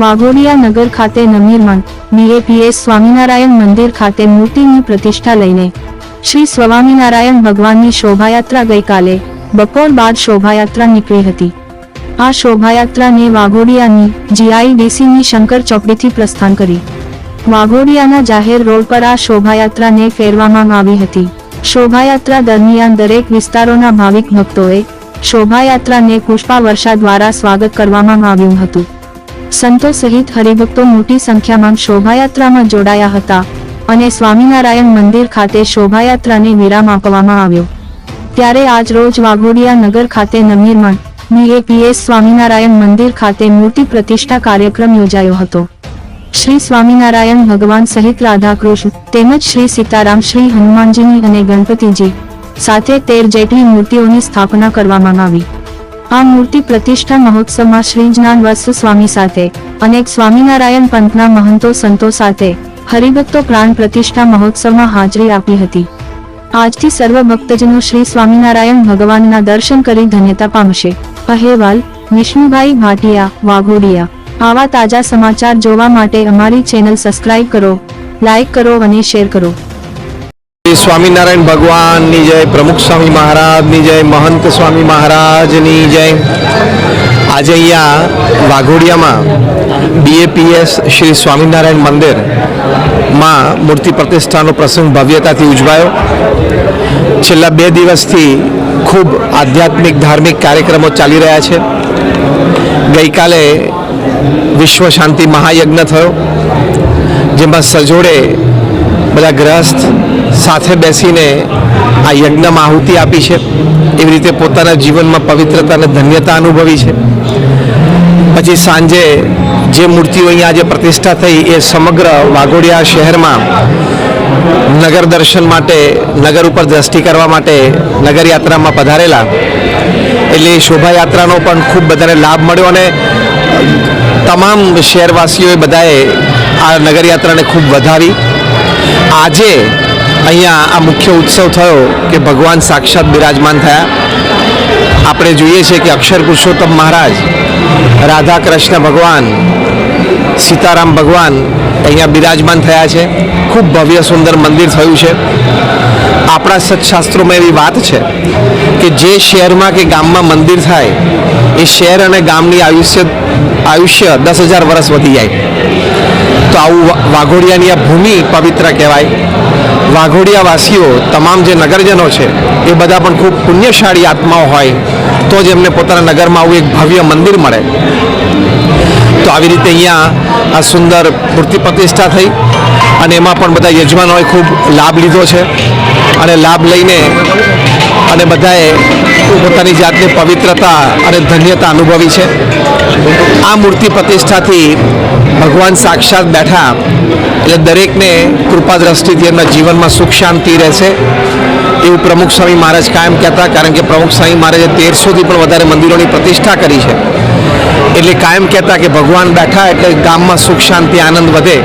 વાઘોડિયા નગર ખાતે નમીરમણ બીએપીએસ સ્વામિનારાયણ મંદિર ખાતે મૂર્તિની પ્રતિષ્ઠા લઈને શ્રી સ્વામિનારાયણ ભગવાનની શોભાયાત્રા ગઈકાલે બપોર બાદ શોભાયાત્રા નીકળી હતી. આ શોભાયાત્રાને વાઘોડિયાની જીઆઈડીસીની શંકર ચોકડીથી પ્રસ્થાન કરી. વાઘોડિયાના જાહેર રોડ પર આ શોભાયાત્રાને ફેરવામાં આવી હતી. શોભાયાત્રા દરમિયાન દરેક વિસ્તારોના ભાવિક ભક્તોએ શોભાયાત્રાને પુષ્પા વર્ષા દ્વારા સ્વાગત કરવામાં આવ્યું હતું. સંતો સહિત હરિભક્તો મોટી સંખ્યામાં શોભાયાત્રામાં જોડાયા હતા અને સ્વામિનારાયણ મંદિર ખાતે શોભાયાત્રાને વિરામ આપવામાં આવ્યો. ત્યારે આજ રોજ વાઘોડિયા નગર ખાતે નમીરમણ બીએપીએસ સ્વામિનારાયણ મંદિર ખાતે મૂર્તિ પ્રતિષ્ઠા કાર્યક્રમ યોજાયો હતો. શ્રી સ્વામિનારાયણ ભગવાન સહિત રાધાકૃષ્ણ, તેમજ શ્રી સીતારામ, શ્રી હનુમાનજીની અને ગણપતિજી સાથે તેર જેટલી મૂર્તિઓની સ્થાપના કરવામાં આવી. આ મૂર્તિ પ્રતિષ્ઠા મહોત્સવમાં શ્રી જ્ઞાન વસ્તુ સ્વામી સાથે અનેક સ્વામિનારાયણ પંથના મહંતો સંતો સાથે હરિભક્તો પ્રાણ પ્રતિષ્ઠા મહોત્સવમાં હાજરી આપી હતી. આજથી સર્વ ભક્તજનો શ્રી સ્વામિનારાયણ ભગવાનના દર્શન કરી ધન્યતા પામશે. અહેવાલ, વિષ્ણુભાઈ ભાટિયા, વાઘોડિયા. આવા તાજા સમાચાર જોવા માટે અમારી ચેનલ સબસ્ક્રાઇબ કરો લાઈક કરો અને શેર કરો. સ્વામિનારાયણ ભગવાનની જય, પ્રમુખ સ્વામી મહારાજની જય, મહંત સ્વામી મહારાજની જય. આજે અહીંયા વાઘોડિયામાં બીએપીએસ શ્રી સ્વામિનારાયણ મંદિરમાં મૂર્તિ પ્રતિષ્ઠાનો પ્રસંગ ભવ્યતાથી ઉજવાયો. છેલ્લા બે દિવસથી ખૂબ આધ્યાત્મિક ધાર્મિક કાર્યક્રમો ચાલી રહ્યા છે. ગઈકાલે વિશ્વ શાંતિ મહાયજ્ઞ થયો, જેમાં સજોડે બધા ગ્રસ્ત સાથે બેસીને આ યજ્ઞમાં આહુતિ આપી છે. એવી રીતે પોતાના જીવનમાં પવિત્રતા અને ધન્યતા અનુભવી છે. પછી સાંજે જે મૂર્તિઓ અહીંયા આજે પ્રતિષ્ઠા થઈ એ સમગ્ર વાઘોડિયા શહેરમાં નગર દર્શન માટે, નગર ઉપર દ્રષ્ટિ કરવા માટે નગરયાત્રામાં પધારેલા. એટલે શોભાયાત્રાનો પણ ખૂબ બધાને લાભ મળ્યો અને તમામ શહેરવાસીઓએ બધાએ આ નગરયાત્રાને ખૂબ વધાવી. આજે અહીંયા આ મુખ્ય ઉત્સવ થયો કે ભગવાન સાક્ષાત બિરાજમાન થયા. આપણે જોઈએ છીએ કે અક્ષર પુરુષોત્તમ મહારાજ, રાધા કૃષ્ણ ભગવાન, સીતારામ ભગવાન અહીંયા બિરાજમાન થયા છે. ખૂબ ભવ્ય સુંદર મંદિર થયું છે. આપણા સત્શાસ્ત્રોમાં એવી વાત છે કે જે શહેરમાં કે ગામમાં મંદિર થાય, એ શહેર અને ગામની આયુષ્ય આયુષ્ય દસ હજાર વર્ષ વધી જાય. તો આવું વાઘોડિયાની આ ભૂમિ પવિત્ર કહેવાય. વાઘોડિયા વાસીઓ તમામ જે નગરજનો છે, એ બધા પણ ખૂબ પુણ્યશાળી આત્માઓ હોય, તો જ એમને પોતાના નગરમાં આવું એક ભવ્ય મંદિર મળે. તો આવી રીતે અહીંયા આ સુંદર મૂર્તિ પ્રતિષ્ઠા થઈ અને એમાં પણ બધા યજમાનોએ ખૂબ લાભ લીધો છે અને લાભ લઈને અને બધાએ પોતાની જાતની પવિત્રતા અને ધન્યતા અનુભવી છે. આ મૂર્તિ પ્રતિષ્ઠાથી ભગવાન સાક્ષાત બેઠા. એટલે દરેકને કૃપા દ્રષ્ટિથી એમના જીવનમાં સુખ શાંતિ રહેશે. એવું પ્રમુખ સ્વામી મહારાજ કાયમ કહેતા, કારણ કે પ્રમુખ સ્વામી મહારાજે તેરસોથી પણ વધારે મંદિરોની પ્રતિષ્ઠા કરી છે. એટલે કાયમ કહેતા કે ભગવાન બેઠા એટલે ગામમાં સુખ, શાંતિ, આનંદ વધે.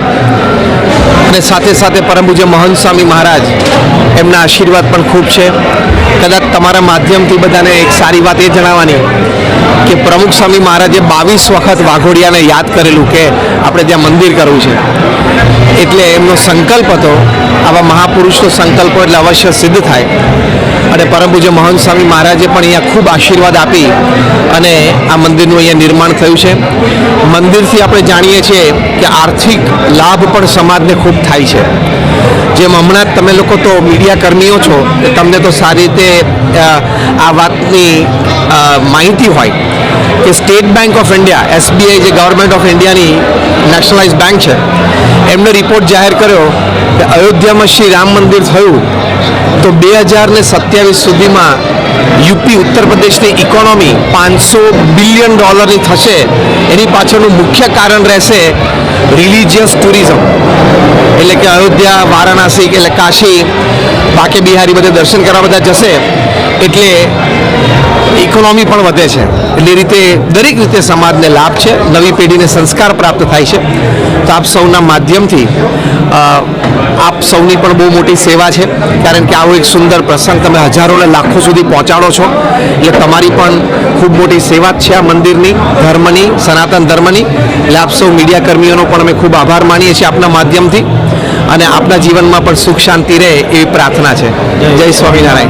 અને સાથે સાથે પરમ પૂજ્ય મહંત સ્વામી મહારાજ, એમના આશીર્વાદ પણ ખૂબ છે. કદાચ તમારા માધ્યમથી બધાને એક સારી વાત એ જણાવવાની કે પ્રમુખ સ્વામી મહારાજે બાવીસ વખત વાઘોડિયાને યાદ કરેલું કે આપણે ત્યાં મંદિર કરવું છે. એટલે એમનો સંકલ્પ હતો, આવા મહાપુરુષનો સંકલ્પ એટલે અવશ્ય સિદ્ધ થાય. અને પરમ પૂજ્ય મહંત સ્વામી મહારાજે પણ અહીંયા ખૂબ આશીર્વાદ આપી અને આ મંદિરનું અહીંયા નિર્માણ થયું છે. મંદિરથી આપણે જાણીએ છીએ કે આર્થિક લાભ પણ સમાજને ખૂબ થાય છે. જેમ હમણાં જ તમે લોકો તો મીડિયા કર્મીઓ છો તમને તો સારી રીતે આ વાતની માહિતી હોય કે state bank of India, SBI જે ગવર્મેન્ટ ઓફ ઇન્ડિયાની નેશનલાઇઝ બેંક છે એમનો રિપોર્ટ જાહેર કર્યો કે અયોધ્યામાં શ્રી રામ મંદિર થયું. તો બે હજાર ને સત્યાવીસ સુધીમાં યુપી ઉત્તર પ્રદેશની ઇકોનોમી પાંચસો બિલિયન ડોલરની થશે. એની પાછળનું મુખ્ય કારણ રહેશે રિલિજિયસ ટુરિઝમ એટલે કે અયોધ્યા, વારાણસી, એટલે કાશી, બાકે બિહારી બધે દર્શન કરવા બધા જશે. એટલે ઇકોનોમી પણ વધે છે. એટલે રીતે દરેક રીતે સમાજને લાભ છે, નવી પેઢીને સંસ્કાર પ્રાપ્ત થાય છે. તો આપ સૌના માધ્યમથી આપ સૌની પણ બહુ મોટી સેવા છે, કારણ કે આવો એક સુંદર પ્રસંગ તમે હજારોને લાખો સુધી પહોંચાડો છો. એટલે તમારી પણ ખૂબ મોટી સેવા જ છે આ મંદિરની, ધર્મની, સનાતન ધર્મની. એટલે આપ સૌ મીડિયાકર્મીઓનો પણ અમે ખૂબ આભાર માનીએ છીએ આપના માધ્યમથી. અને આપના જીવનમાં પણ સુખ શાંતિ રહે એવી પ્રાર્થના છે. જય સ્વામિનારાયણ.